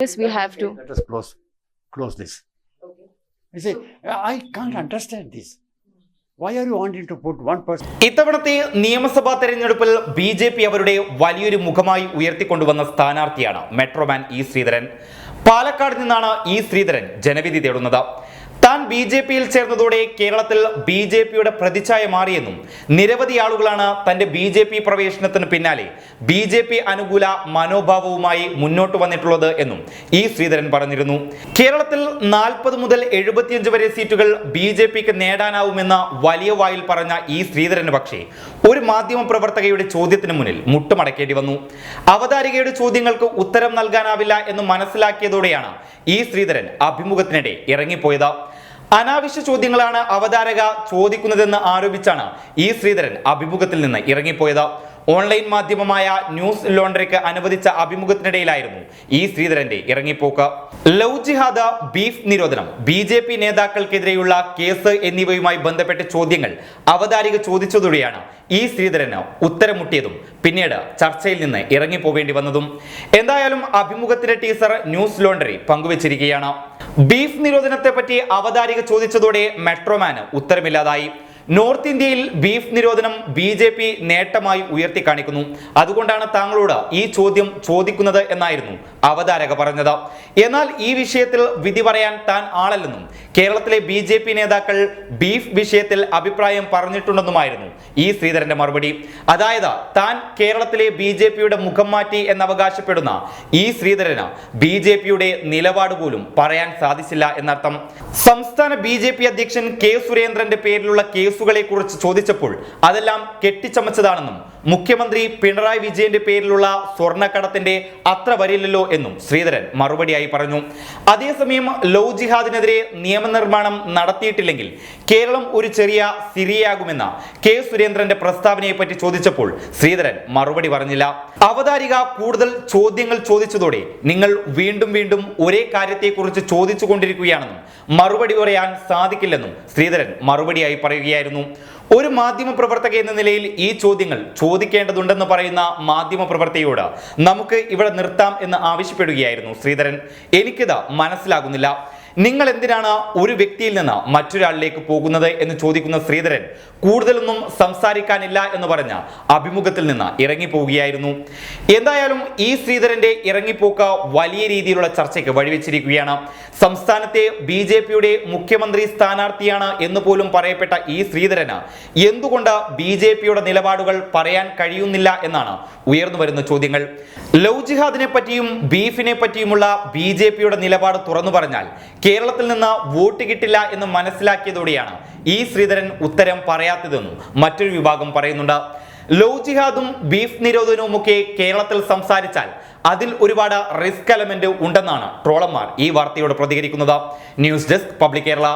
Yes, we have to. Let us close, close this. You see, I can't understand this. Why are you wanting to put one person? ഇത്തവണത്തെ നിയമസഭാ തെരഞ്ഞെടുപ്പിൽ B J P അവരുടെ വലിയൊരു മുഖമായി ഉയർത്തിക്കൊണ്ടുവന്ന സ്ഥാനാർത്ഥിയാണ് metro man E Sreedharan Palakkad നിന്നാണ് E Sreedharan ജനവിധി തേടുന്നത് താൻ ബി ജെ പിയിൽ ചേർന്നതോടെ കേരളത്തിൽ ബി ജെ പിയുടെ പ്രതിച്ഛായ മാറിയെന്നും നിരവധി ആളുകളാണ് തന്റെ ബി ജെ പി പ്രവേശനത്തിന് പിന്നാലെ ബി ജെ പി അനുകൂല മനോഭാവവുമായി മുന്നോട്ട് വന്നിട്ടുള്ളത് എന്നും ഇ ശ്രീധരൻ പറഞ്ഞിരുന്നു. കേരളത്തിൽ നാൽപ്പത് മുതൽ എഴുപത്തിയഞ്ച് വരെ സീറ്റുകൾ ബി ജെ പിക്ക് നേടാനാവുമെന്ന വലിയ വായിൽ പറഞ്ഞ ഇ ശ്രീധരന് പക്ഷേ ഒരു മാധ്യമ പ്രവർത്തകയുടെ ചോദ്യത്തിന് മുന്നിൽ മുട്ടുമടക്കേണ്ടി വന്നു. അവതാരികയുടെ ചോദ്യങ്ങൾക്ക് ഉത്തരം നൽകാനാവില്ല എന്ന് മനസ്സിലാക്കിയതോടെയാണ് ഇ ശ്രീധരൻ അഭിമുഖത്തിനിടെ ഇറങ്ങിപ്പോയത്. അനാവശ്യ ചോദ്യങ്ങളാണ് അവതാരക ചോദിക്കുന്നതെന്ന് ആരോപിച്ചാണ് ഇ ശ്രീധരൻ അഭിമുഖത്തിൽ നിന്ന് ഇറങ്ങിപ്പോയത്. ഓൺലൈൻ മാധ്യമമായ ന്യൂസ് ലോണ്ടറിക്ക് അനുവദിച്ച അഭിമുഖത്തിനിടയിലായിരുന്നു ഈ ശ്രീധരന്റെ ഇറങ്ങിപ്പോക്ക്. ലവ് ജിഹാദ് ബീഫ് നിരോധനം ബി ജെ പി നേതാക്കൾക്കെതിരെയുള്ള കേസ് എന്നിവയുമായി ബന്ധപ്പെട്ട ചോദ്യങ്ങൾ അവതാരിക ചോദിച്ചതോടെയാണ് ഈ ശ്രീധരന് ഉത്തരമുട്ടിയതും പിന്നീട് ചർച്ചയിൽ നിന്ന് ഇറങ്ങിപ്പോവേണ്ടി വന്നതും. എന്തായാലും അഭിമുഖത്തിന്റെ ടീസർ ന്യൂസ് ലോണ്ടറി പങ്കുവച്ചിരിക്കുകയാണ്. ബീഫ് നിരോധനത്തെപ്പറ്റി അവതാരിക ചോദിച്ചതോടെ മെട്രോമാന് ഉത്തരമില്ലാതായി. നോർത്ത് ഇന്ത്യയിൽ ബീഫ് നിരോധനം ബി ജെ പി നേട്ടമായി ഉയർത്തി കാണിക്കുന്നു. അതുകൊണ്ടാണ് താങ്കളോട് ഈ ചോദ്യം ചോദിക്കുന്നത് എന്നായിരുന്നു അവതാരക പറഞ്ഞത്. എന്നാൽ ഈ വിഷയത്തിൽ വിധി പറയാൻ താൻ ആളല്ലെന്നും കേരളത്തിലെ ബി ജെ പി നേതാക്കൾ ബീഫ് വിഷയത്തിൽ അഭിപ്രായം പറഞ്ഞിട്ടുണ്ടെന്നുമായിരുന്നു ഈ ശ്രീധരന്റെ മറുപടി. അതായത് താൻ കേരളത്തിലെ ബി ജെ പിയുടെ മുഖം മാറ്റി എന്നവകാശപ്പെടുന്ന ഈ ശ്രീധരന് ബി ജെ പിയുടെ നിലപാട് പോലും പറയാൻ സാധിച്ചില്ല എന്നർത്ഥം. സംസ്ഥാന ബി ജെ പി അധ്യക്ഷൻ കെ സുരേന്ദ്രന്റെ പേരിലുള്ള കേസുകളെ കുറിച്ച് ചോദിച്ചപ്പോൾ അതെല്ലാം കെട്ടിച്ചമച്ചതാണെന്നും മുഖ്യമന്ത്രി പിണറായി വിജയന്റെ പേരിലുള്ള സ്വർണക്കടത്തിന്റെ അത്ര വരില്ലല്ലോ എന്നും ശ്രീധരൻ മറുപടിയായി പറഞ്ഞു. അതേസമയം ലോ ജിഹാദിനെതിരെ നിയമനിർമ്മാണം നടത്തിയിട്ടില്ലെങ്കിൽ കേരളം ഒരു ചെറിയ സിറിയയാകുമെന്ന കെ സുരേന്ദ്രന്റെ പ്രസ്താവനയെ പറ്റി ചോദിച്ചപ്പോൾ ശ്രീധരൻ മറുപടി പറഞ്ഞില്ല. അവതാരിക കൂടുതൽ ചോദ്യങ്ങൾ ചോദിച്ചതോടെ നിങ്ങൾ വീണ്ടും വീണ്ടും ഒരേ കാര്യത്തെക്കുറിച്ച് ചോദിച്ചു കൊണ്ടിരിക്കുകയാണെന്നും മറുപടി പറയാൻ സാധിക്കില്ലെന്നും ശ്രീധരൻ മറുപടിയായി പറയുകയായിരുന്നു. ഒരു മാധ്യമ പ്രവർത്തക എന്ന നിലയിൽ ഈ ചോദ്യങ്ങൾ ചോദിക്കേണ്ടതുണ്ടെന്ന് പറയുന്ന മാധ്യമ പ്രവർത്തിയോട് നമുക്ക് ഇവിടെ നിർത്താം എന്ന് ആവശ്യപ്പെടുകയായിരുന്നു ശ്രീധരൻ. എനിക്കിത് മനസ്സിലാകുന്നില്ല. നിങ്ങൾ എന്തിനാണ് ഒരു വ്യക്തിയിൽ നിന്ന് മറ്റൊരാളിലേക്ക് പോകുന്നത് എന്ന് ചോദിക്കുന്ന ശ്രീധരൻ കൂടുതലൊന്നും സംസാരിക്കാനില്ല എന്ന് പറഞ്ഞ അഭിമുഖത്തിൽ നിന്ന് ഇറങ്ങിപ്പോവുകയായിരുന്നു. എന്തായാലും ഈ ശ്രീധരന്റെ ഇറങ്ങിപ്പോക്ക് വലിയ രീതിയിലുള്ള ചർച്ചയ്ക്ക് വഴിവെച്ചിരിക്കുകയാണ്. സംസ്ഥാനത്തെ ബി ജെ പിയുടെ മുഖ്യമന്ത്രി സ്ഥാനാർത്ഥിയാണ് എന്ന് പോലും പറയപ്പെട്ട ഈ ശ്രീധരന് എന്തുകൊണ്ട് ബി ജെ പിയുടെ നിലപാടുകൾ പറയാൻ കഴിയുന്നില്ല എന്നാണ് ഉയർന്നു വരുന്ന ചോദ്യങ്ങൾ. ലവ് ജിഹാദിനെ പറ്റിയും ബീഫിനെ പറ്റിയുമുള്ള ബി ജെ പിയുടെ നിലപാട് തുറന്നു പറഞ്ഞാൽ കേരളത്തിൽ നിന്ന് വോട്ട് കിട്ടില്ല എന്ന് മനസ്സിലാക്കിയതോടെയാണ് ഈ ശ്രീധരൻ ഉത്തരം പറയാത്തതെന്നും മറ്റൊരു വിഭാഗം പറയുന്നുണ്ട്. ലവ് ജിഹാദും ബീഫ് നിരോധനവും ഒക്കെ കേരളത്തിൽ സംസാരിച്ചാൽ അതിൽ ഒരുപാട് റിസ്ക് എലമെന്റ് ഉണ്ടെന്നാണ് ട്രോളന്മാർ ഈ വാർത്തയോട് പ്രതികരിക്കുന്നത്. News desk public Kerala.